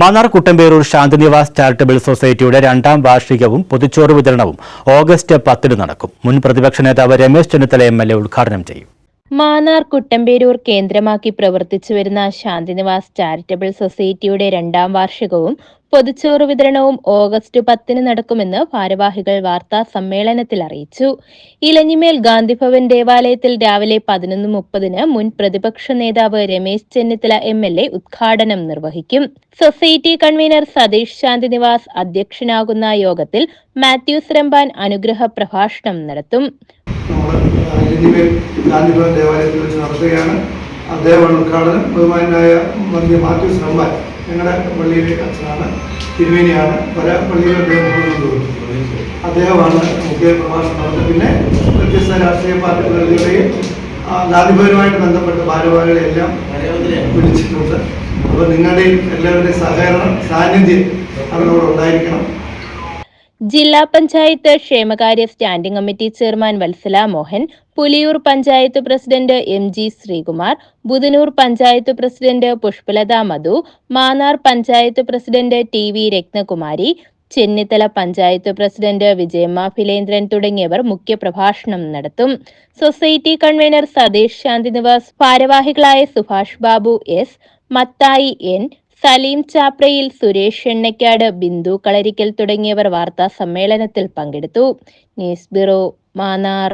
Mannar Kuttamperoor Shanthinivas charitable സൊസൈറ്റിയുടെ രണ്ടാം വാർഷികവും പൊതിച്ചോറ് വിതരണവും ഓഗസ്റ്റ് പത്തിന് നടക്കും. മുൻ പ്രതിപക്ഷ നേതാവ് രമേശ് ചെന്നിത്തല എം ഉദ്ഘാടനം ചെയ്യും. മാന്നാർ കുട്ടമ്പേരൂർ കേന്ദ്രമാക്കി പ്രവർത്തിച്ചു വരുന്ന ശാന്തിനിവാസ് ചാരിറ്റബിൾ സൊസൈറ്റിയുടെ രണ്ടാം വാർഷികവും പൊതുച്ചോറ് വിതരണവും ഓഗസ്റ്റ് പത്തിന് നടക്കുമെന്ന് ഭാരവാഹികൾ വാർത്താ സമ്മേളനത്തിൽ അറിയിച്ചു. ഇലഞ്ഞിമേൽ ഗാന്ധിഭവൻ ദേവാലയത്തിൽ രാവിലെ പതിനൊന്ന് മുപ്പതിന് മുൻ പ്രതിപക്ഷ നേതാവ് Ramesh Chennithala M L A ഉദ്ഘാടനം നിർവഹിക്കും. സൊസൈറ്റി കൺവീനർ സതീഷ് ശാന്തിനിവാസ് അധ്യക്ഷനാകുന്ന യോഗത്തിൽ മാത്യൂസ് റംബാൻ അനുഗ്രഹ പ്രഭാഷണം നടത്തും. നമ്മൾ ഇനിമേൽ ഗാന്ധിഭവൻ ദേവാലയത്തിൽ വെച്ച് നടത്തുകയാണ്. അദ്ദേഹമാണ് ഉദ്ഘാടനം. ബഹുമാനായ മന്ത്രി മാത്യു ശ്രമ്പാൻ ഞങ്ങളുടെ പള്ളിയിലെ അച്ഛനാണ്. തിരുമേനിയാണ്. പല പള്ളിയിലും അദ്ദേഹം അദ്ദേഹമാണ് മുഖ്യ പ്രഭാഷണം നടത്തുന്നത് പിന്നെ വ്യത്യസ്ത രാഷ്ട്രീയ പാർട്ടികളുടെയും ഗാന്ധിഭവനുമായിട്ട് ബന്ധപ്പെട്ട ഭാരവാഹികളെല്ലാം വിളിച്ചിട്ടുണ്ട്. അപ്പോൾ നിങ്ങളുടെയും എല്ലാവരുടെയും സഹകരണം സാന്നിധ്യം അവരോട് ഉണ്ടായിരിക്കണം. ജില്ലാ പഞ്ചായത്ത് ക്ഷേമകാര്യ standing committee chairman Vathsala Mohan Puliyoor panchayat president M G Sreekumar Budhanoor panchayat president Pushpalatha Madhu Mannar panchayat president T V Rathnakumari Chennithala panchayat president Vijayamma Philendran തുടങ്ങിയവർ മുഖ്യപ്രഭാഷണം നടത്തും. സൊസൈറ്റി കൺവീനർ സതീഷ് ശാന്തിനിവാസ് ഭാരവാഹികളായ സുഭാഷ് ബാബു എസ് മത്തായി എൻ സലീം ചാപ്രയിൽ സുരേഷ് എണ്ണയ്ക്കാട് ബിന്ദു കളരിക്കൽ തുടങ്ങിയവർ വാർത്താ സമ്മേളനത്തിൽ പങ്കെടുത്തു. News bureau Mannar.